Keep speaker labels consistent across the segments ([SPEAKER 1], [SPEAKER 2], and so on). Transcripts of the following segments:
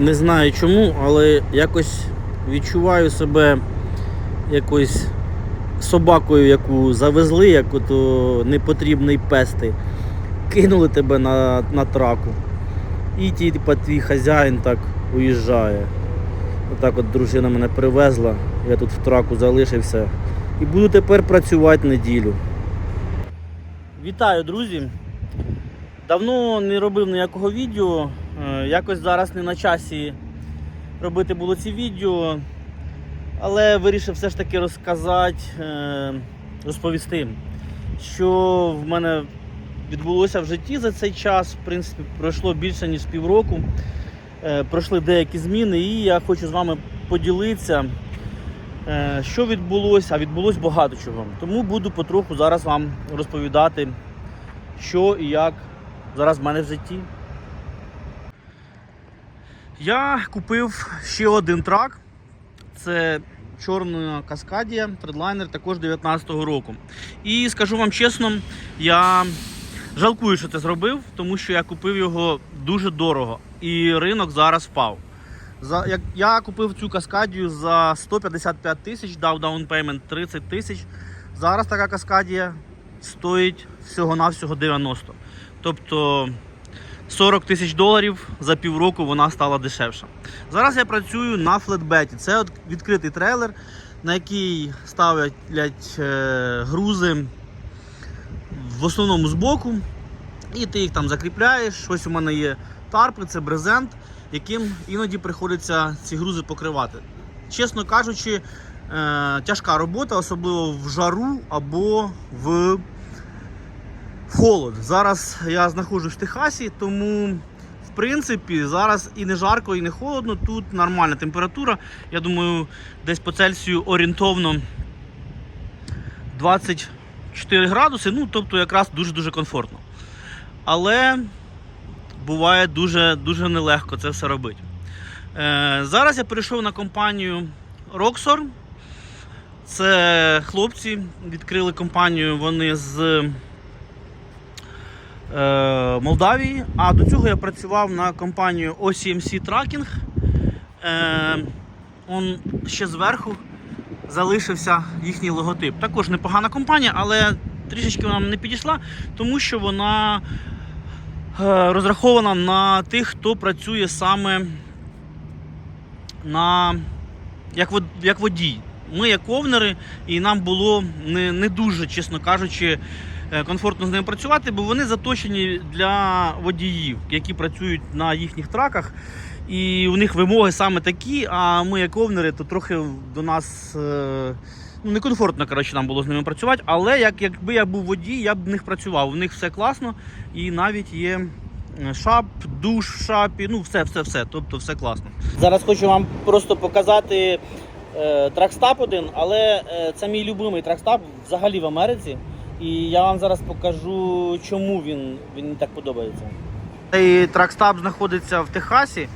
[SPEAKER 1] Не знаю чому, але якось відчуваю себе якось собакою, яку завезли, як ото непотрібний пести. Кинули тебе на, на траку. І типа, твій хазяїн так уїжджає. Отак от дружина мене привезла, я тут в траку залишився. І буду тепер працювати неділю. Вітаю, друзі! Давно не робив ніякого відео. Е, Якось зараз не на часі робити було ці відео. Але вирішив все ж таки розказати, е, розповісти, що в мене відбулося в житті за цей час. В принципі, пройшло більше ніж півроку. Е, Пройшли деякі зміни, і я хочу з вами поділитися, що відбулося, а відбулось багато чого. Тому буду потроху зараз вам розповідати, що і як зараз в мене в житті. Я купив ще один трак. Це чорна каскадія, тредлайнер також 19-го року. І скажу вам чесно, я жалкую, що це зробив, тому що я купив його дуже дорого. І ринок зараз впав. Я купив цю каскадію за 155 тисяч, дав даунпеймент 30 тисяч. Зараз така каскадія стоїть всього-навсього 90. Тобто 40 тисяч доларів за півроку вона стала дешевша. Зараз я працюю на флетбеті. Це відкритий трейлер, на який ставлять е, грузи в основному збоку. І ти їх там закріпляєш. Ось у мене є тарпи, це брезент, яким іноді приходиться ці грузи покривати. Чесно кажучи, е, тяжка робота, особливо в жару або в холод. Зараз я знаходжусь в Техасі, тому в принципі зараз і не жарко, і не холодно. Тут нормальна температура. Я думаю, десь по Цельсію орієнтовно 24 градуси. Ну, тобто якраз дуже-дуже комфортно. Але буває дуже, дуже нелегко це все робити. Е, зараз я перейшов на компанію Roxor. Це хлопці відкрили компанію вони з Молдавії. А до цього я працював на компанію OCMC Tracking. Е, он ще зверху залишився їхній логотип. Також непогана компанія, але трішечки вона не підійшла, тому що вона е, розрахована на тих, хто працює саме на як, водій. Ми як овнери, і нам було не, не дуже, чесно кажучи, е, комфортно з ними працювати, бо вони заточені для водіїв, які працюють на їхніх траках. І у них вимоги саме такі, а ми, як овнери, то трохи до нас е, ну, некомфортно коротше, нам було з ними працювати. Але як, якби я був водій, я б в них працював. У них все класно і навіть є е, шап, душ в шапі, ну все, все, все. Тобто все класно. Зараз хочу вам просто показати е, тракстап один, але е, це мій любимий тракстап взагалі в Америці. І я вам зараз покажу, чому він, він так подобається. Цей тракстап знаходиться в Техасі,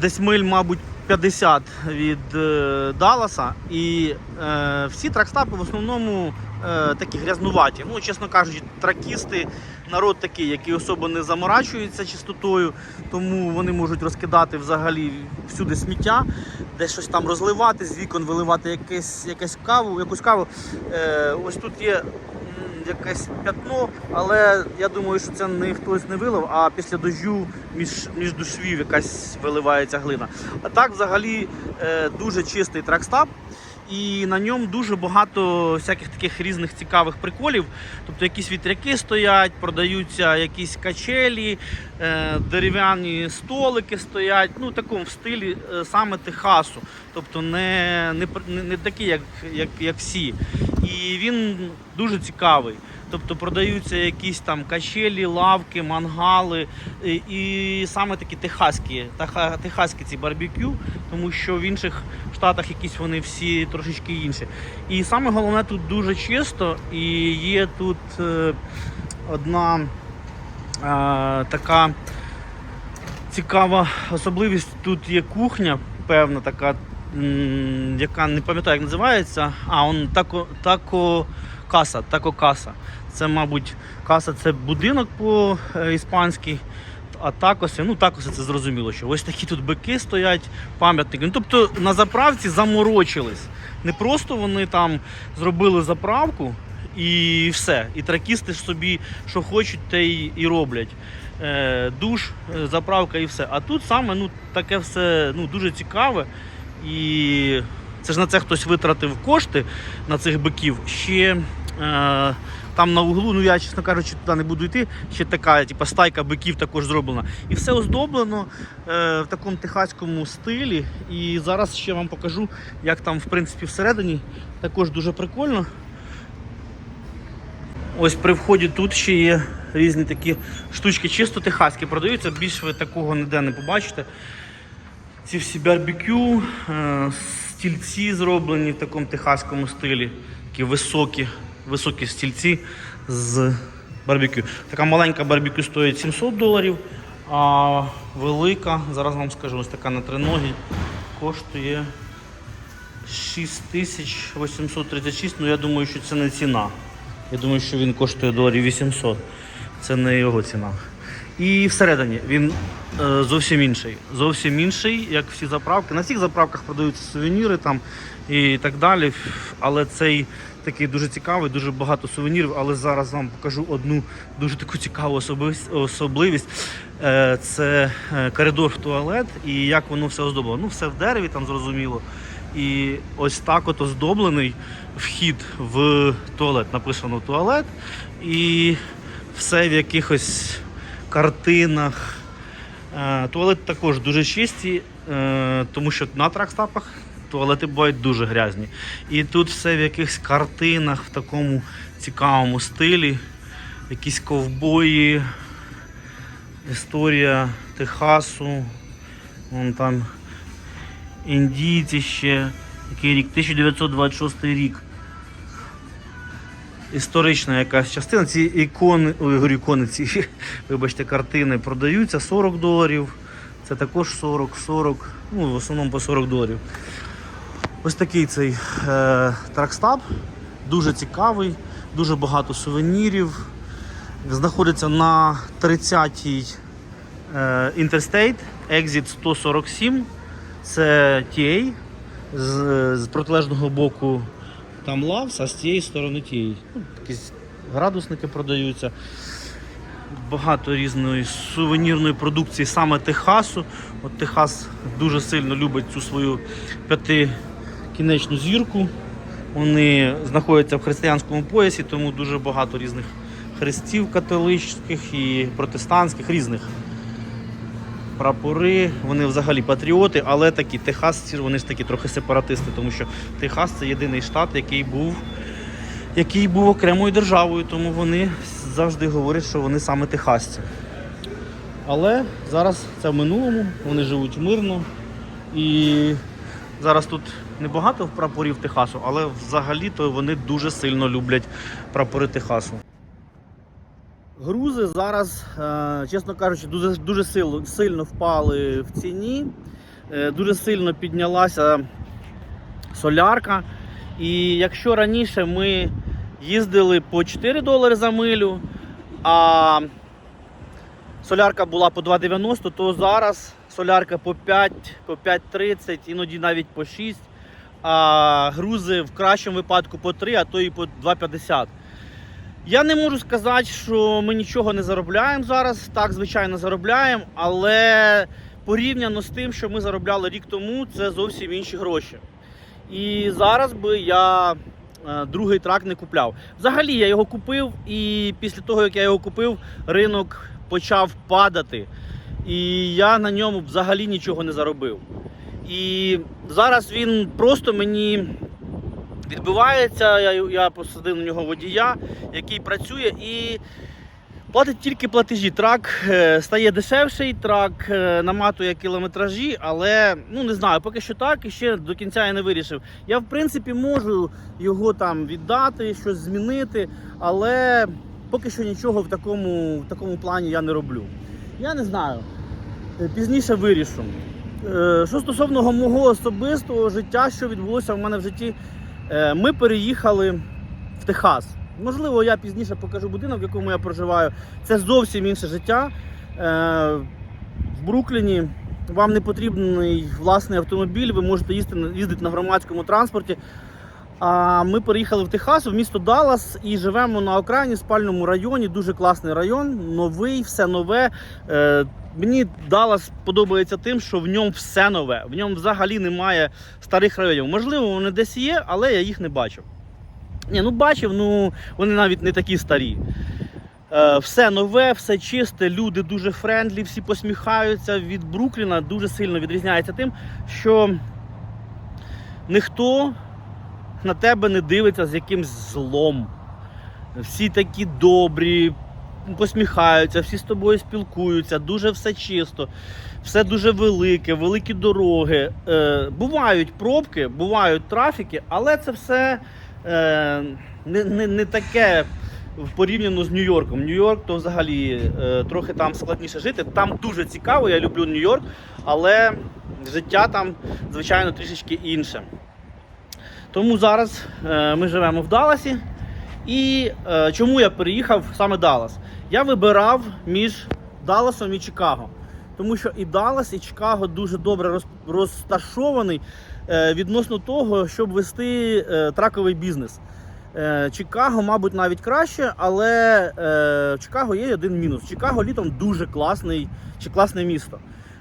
[SPEAKER 1] десь миль, мабуть, 50 від е, Далласа. І е, всі тракстапи в основному е, такі грязнуваті. Ну, чесно кажучи, тракісти, народ такий, який особо не заморачується чистотою, тому вони можуть розкидати взагалі всюди сміття, десь щось там розливати, з вікон виливати якесь, якесь каву, якусь каву. Е, ось тут є якесь п'ятно, але я думаю, що це не хтось не вилив, а після дождю між, між душвів якась виливається глина. А так взагалі е, дуже чистий тракстап. І на ньому дуже багато всяких таких різних цікавих приколів. Тобто якісь вітряки стоять, продаються якісь качелі, е, дерев'яні столики стоять. Ну, такому в стилі е, саме Техасу. Тобто не, не, не, не такі, як, як, як всі. І він дуже цікавий. Тобто продаються якісь там качелі, лавки, мангали і, саме такі техаські, теха- техаські ці барбекю, тому що в інших штатах якісь вони всі трошечки інші. І саме головне тут дуже чисто і є тут е, одна е, така цікава особливість. Тут є кухня, певна така, яка не пам'ятаю, як називається. А, он тако, тако каса, тако каса. Це, мабуть, каса це будинок по-іспанськи. а такоси, ну такоси це зрозуміло, що ось такі тут бики стоять, пам'ятники. Ну, тобто на заправці заморочились. Не просто вони там зробили заправку і все. І тракісти собі, що хочуть, те і роблять. Е, душ, е, заправка і все. А тут саме ну, таке все ну, дуже цікаве. І це ж на це хтось витратив кошти на цих биків. Ще е, там на углу, ну я, чесно кажучи, туди не буду йти. Ще така, типу, стайка биків також зроблена. І все оздоблено е, в такому техаському стилі. І зараз ще вам покажу, як там, в принципі, всередині також дуже прикольно. Ось при вході тут ще є різні такі штучки, чисто техаські продаються. Більш ви такого ніде не побачите. Ці всі барбекю, е, стільці зроблені в такому техаському стилі. Такі високі, високі стільці з барбекю. Така маленька барбекю стоїть 700 доларів, а велика, зараз вам скажу, ось така на три ноги коштує 6836. Ну я думаю, що це не ціна. Я думаю, що він коштує доларів 800. Це не його ціна. І всередині він е, зовсім інший. Зовсім інший, як всі заправки. На всіх заправках продаються сувеніри там і так далі. Але цей такий дуже цікавий, дуже багато сувенірів. Але зараз вам покажу одну дуже таку цікаву особливість. Е, це е, коридор в туалет і як воно все оздоблено. Ну, все в дереві там зрозуміло. І ось так от оздоблений вхід в туалет. Написано туалет. І все в якихось картинах. Е, Туалети також дуже чисті, е, тому що на тракстапах туалети бувають дуже грязні. І тут все в якихось картинах в такому цікавому стилі. Якісь ковбої, історія Техасу. Вон там індійці ще. Який рік? 1926 рік. Історична якась частина. Ці ікони, ой, говорю, ікони, ці, вибачте, картини продаються 40 доларів. Це також 40, 40, ну в основному по 40 доларів. Ось такий цей е, тракстаб. Дуже цікавий, дуже багато сувенірів. Знаходиться на 30-й е, Interstate, Exit 147. Це TA. З, з протилежного боку там лавс, а з цієї сторони TA. Ну, якісь градусники продаються. Багато різної сувенірної продукції саме Техасу. От Техас дуже сильно любить цю свою п'ятикінечну зірку. Вони знаходяться в християнському поясі, тому дуже багато різних хрестів католицьких і протестантських різних прапори. Вони взагалі патріоти, але такі техасці, вони ж такі трохи сепаратисти, тому що Техас це єдиний штат, який був, який був окремою державою, тому вони завжди говорять, що вони саме техасці. Але зараз це в минулому, вони живуть мирно. І зараз тут небагато прапорів Техасу, але взагалі-то вони дуже сильно люблять прапори Техасу. Грузи зараз, е, чесно кажучи, дуже, дуже сильно, сильно впали в ціні. Е, Дуже сильно піднялася солярка. І якщо раніше ми їздили по 4 долари за милю, а солярка була по 2,90, то зараз солярка по 5, по 5,30, іноді навіть по 6, а грузи в кращому випадку по 3, а то і по 2,50. Я не можу сказати, що ми нічого не заробляємо зараз. Так, звичайно, заробляємо, але порівняно з тим, що ми заробляли рік тому, це зовсім інші гроші. І зараз би я е, другий трак не купляв. Взагалі я його купив, і після того, як я його купив, ринок почав падати. І я на ньому взагалі нічого не заробив. І зараз він просто мені відбивається. Я, я посадив на нього водія, який працює і платить тільки платежі. Трак е, стає дешевший, трак е, наматує кілометражі, але ну не знаю, поки що так і ще до кінця я не вирішив. Я в принципі можу його там віддати, щось змінити, але поки що нічого в такому, в такому плані я не роблю. Я не знаю. Е, Пізніше вирішу. Що стосовно мого особистого життя, що відбулося в мене в житті, Ми переїхали в Техас. Можливо, я пізніше покажу будинок, в якому я проживаю. Це зовсім інше життя. в Брукліні вам не потрібний власний автомобіль, ви можете їздити, їздити на громадському транспорті. А ми переїхали в Техас, в місто Даллас і живемо на окраїні, спальному районі. Дуже класний район, новий, все нове. Мені Даллас подобається тим, що в ньому все нове. В ньому взагалі немає старих районів. Можливо, вони десь є, але я їх не бачив. Ні, ну бачив, ну вони навіть не такі старі. Е, все нове, все чисте, люди дуже френдлі, всі посміхаються. Від Брукліна дуже сильно відрізняється тим, що ніхто на тебе не дивиться з якимсь злом. Всі такі добрі, посміхаються, всі з тобою спілкуються, дуже все чисто, все дуже велике, великі дороги. Е, бувають пробки, бувають трафіки, але це все е, не, не, не таке порівняно з Нью-Йорком. Нью-Йорк то взагалі е, трохи там складніше жити. Там дуже цікаво, я люблю Нью-Йорк, але життя там, звичайно, трішечки інше. Тому зараз е, ми живемо в Далласі. І е, чому я переїхав саме Даллас? Я вибирав між Далласом і Чикаго. Тому що і Даллас, і Чикаго дуже добре розташований е, відносно того, щоб вести е, траковий бізнес. Е, Чикаго, мабуть, навіть краще, але в Чикаго є один мінус. Чикаго літом дуже класний, чи класне місто.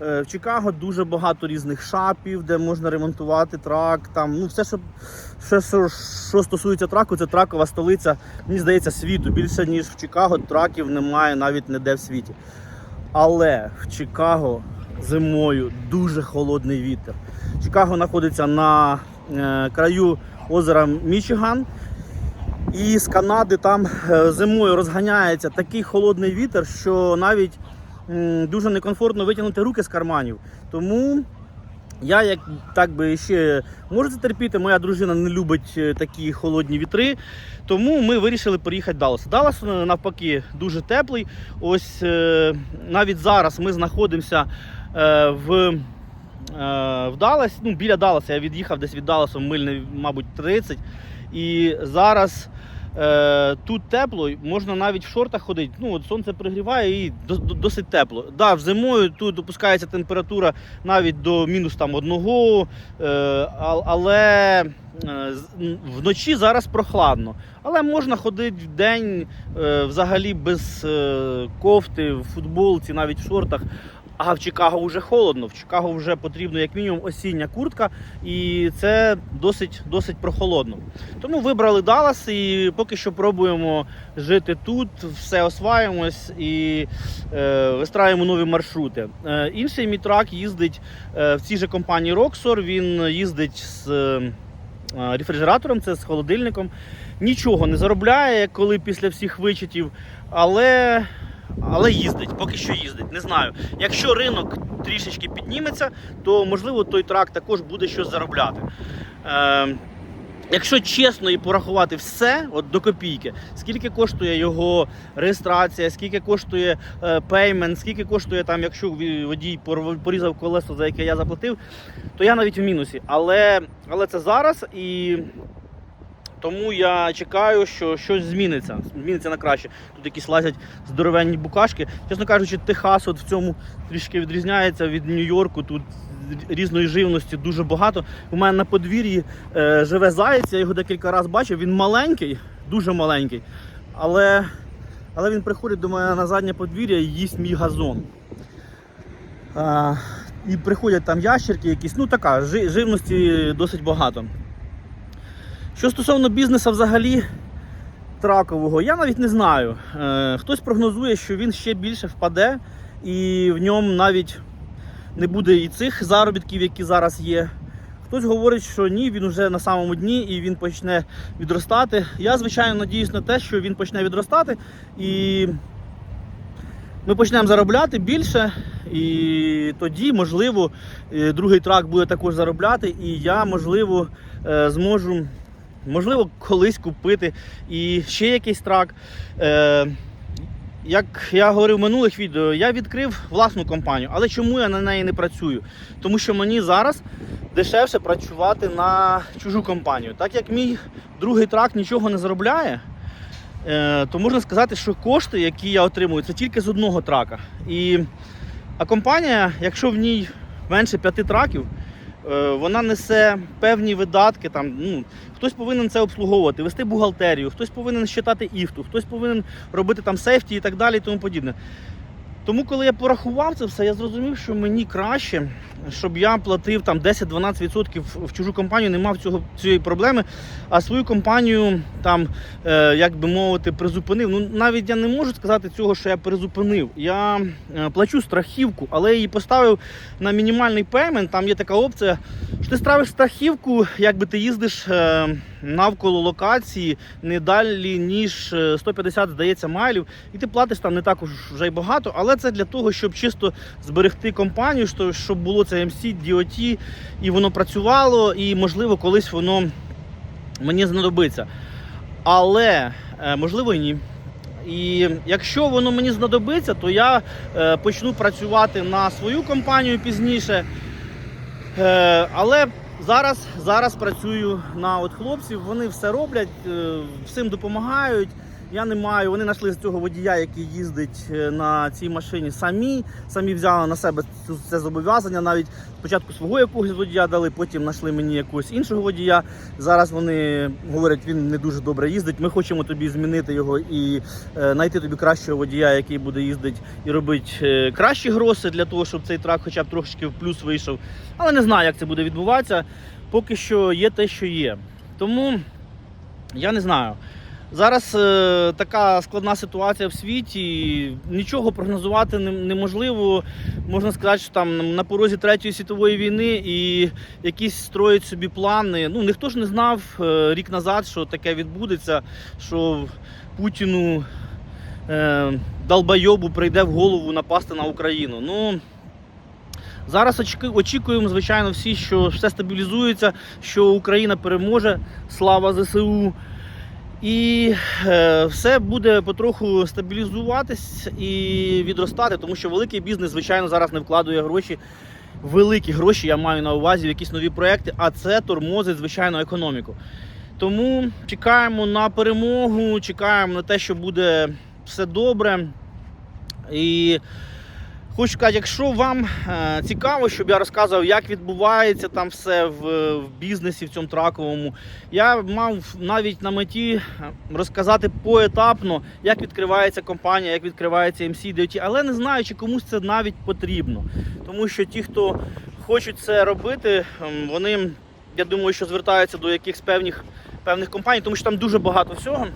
[SPEAKER 1] В Чикаго дуже багато різних шапів, де можна ремонтувати трак. Там, ну, все, що, все, що, що стосується траку, це тракова столиця, мені здається, світу. Більше, ніж в Чикаго, траків немає навіть ніде в світі. Але в Чикаго зимою дуже холодний вітер. Чикаго знаходиться на е, краю озера Мічиган. І з Канади там е, зимою розганяється такий холодний вітер, що навіть дуже некомфортно витягнути руки з карманів. Тому я як так би ще можу терпіти. Моя дружина не любить е, такі холодні вітри. Тому ми вирішили переїхати в Даллас. Даллас е, навпаки дуже теплий. Ось е, навіть зараз ми знаходимося в. В Даллас, ну біля Далласа, я від'їхав десь від Далласу миль, мабуть, 30. І зараз е, тут тепло, можна навіть в шортах ходити. Ну, от сонце пригріває і до- до- досить тепло. Да, зимою тут опускається температура навіть до мінус там одного, е, але е, вночі зараз прохладно. Але можна ходити в день е, взагалі без е, кофти, в футболці, навіть в шортах. А в Чикаго вже холодно. В Чикаго вже потрібно як мінімум осіння куртка, і це досить, досить прохолодно. Тому вибрали Даллас і поки що пробуємо жити тут, все осваємось і е, вистраюємо нові маршрути. Е, інший мій трак їздить е, в цій же компанії Roxor, Він їздить з е, рефрижератором, це з холодильником. Нічого не заробляє, коли після всіх вичетів, але. Але їздить, поки що їздить. Не знаю. Якщо ринок трішечки підніметься, то можливо той трак також буде щось заробляти. Е, Якщо чесно і порахувати все от до копійки, скільки коштує його реєстрація, скільки коштує пеймент, скільки коштує там, якщо водій порізав колесо, за яке я заплатив, то я навіть в мінусі. Але, але це зараз і тому я чекаю, що щось зміниться. Зміниться на краще. Тут якісь лазять здоровенні букашки. Чесно кажучи, Техас от в цьому трішки відрізняється від Нью-Йорку. Тут різної живності дуже багато. У мене на подвір'ї е, живе заєць, я його декілька разів бачив. Він маленький, дуже маленький. Але, але він приходить до мене на заднє подвір'я і їсть мій газон. А, і приходять там ящерки якісь, ну така, живності досить багато. Що стосовно бізнесу взагалі тракового, я навіть не знаю. Е, хтось прогнозує, що він ще більше впаде, і в ньому навіть не буде і цих заробітків, які зараз є. Хтось говорить, що ні, він вже на самому дні і він почне відростати. Я, звичайно, надіюсь на те, що він почне відростати і ми почнемо заробляти більше. І тоді, можливо, е, другий трак буде також заробляти, і я, можливо, е, зможу можливо, колись купити і ще якийсь трак. Е, як я говорив в минулих відео, я відкрив власну компанію. Але чому я на неї не працюю? Тому що мені зараз дешевше працювати на чужу компанію. Так як мій другий трак нічого не заробляє, е, то можна сказати, що кошти, які я отримую, це тільки з одного трака. І, а компанія, якщо в ній менше п'яти траків, е, вона несе певні видатки. Там, ну, хтось повинен це обслуговувати, вести бухгалтерію, хтось повинен считати іфту, хтось повинен робити там сейфті і так далі і тому подібне. Тому, коли я порахував це все, я зрозумів, що мені краще, щоб я платив там 10-12% в чужу компанію, не мав цього, цієї проблеми, а свою компанію там, е, як би мовити, призупинив. Ну навіть я не можу сказати цього, що я призупинив. Я е, плачу страхівку, але її поставив на мінімальний пеймент. Там є така опція, що ти ставиш страхівку, якби ти їздиш е, навколо локації не далі, ніж е, 150, здається, майлів, і ти платиш там не так уж вже й багато, але це для того, щоб чисто зберегти компанію, щоб було це MC, DOT, і воно працювало, і можливо колись воно мені знадобиться. Але е, можливо і ні. І якщо воно мені знадобиться, то я е, почну працювати на свою компанію пізніше. Е, але зараз, зараз працюю на от хлопців, вони все роблять, е, всім допомагають. Я не маю. Вони знайшли цього водія, який їздить е, на цій машині самі. Самі взяли на себе це зобов'язання. Навіть спочатку свого якогось водія дали, потім знайшли мені якогось іншого водія. Зараз вони говорять, він не дуже добре їздить. Ми хочемо тобі змінити його і е, знайти тобі кращого водія, який буде їздити і робити е, кращі гроси для того, щоб цей трак хоча б трошечки в плюс вийшов. Але не знаю, як це буде відбуватися. Поки що є те, що є. Тому я не знаю. Зараз е, така складна ситуація в світі, нічого прогнозувати неможливо. Можна сказати, що там на порозі Третьої світової війни і якісь строять собі плани. Ну ніхто ж не знав е, рік назад, що таке відбудеться, що Путіну е, долбойобу прийде в голову напасти на Україну. Ну зараз очікуємо, звичайно, всі, що все стабілізується, що Україна переможе. Слава ЗСУ. І е, все буде потроху стабілізуватись і відростати, тому що великий бізнес, звичайно, зараз не вкладує гроші. Великі гроші я маю на увазі в якісь нові проекти, а це тормозить, звичайно, економіку. Тому чекаємо на перемогу, чекаємо на те, що буде все добре. І хочу сказати, якщо вам е, цікаво, щоб я розказував, як відбувається там все в, в бізнесі, в цьому траковому, я мав навіть на меті е, розказати поетапно, як відкривається компанія, як відкривається MC DOT, але не знаю, чи комусь це навіть потрібно. Тому що ті, хто хочуть це робити, ем, вони, я думаю, що звертаються до якихось певних, певних компаній, тому що там дуже багато всього.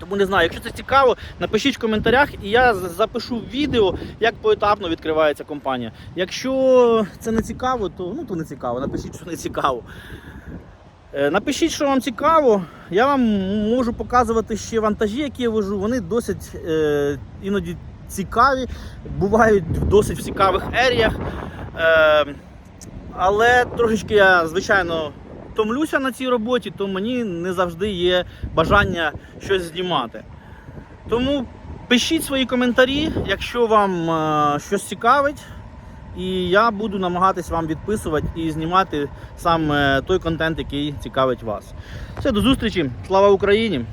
[SPEAKER 1] Тому не знаю, якщо це цікаво, напишіть в коментарях, і я запишу відео, як поетапно відкривається компанія. Якщо це не цікаво, то ну то не цікаво. Напишіть, що не цікаво. Е, Напишіть, що вам цікаво. Я вам можу показувати ще вантажі, які я вожу. Вони досить е, іноді цікаві, бувають в досить цікавих еріях. Е, але трошечки я, звичайно, втомлюся на цій роботі, то мені не завжди є бажання щось знімати. Тому пишіть свої коментарі, якщо вам е, щось цікавить. І я буду намагатись вам відписувати і знімати саме той контент, який цікавить вас. Все, до зустрічі. Слава Україні!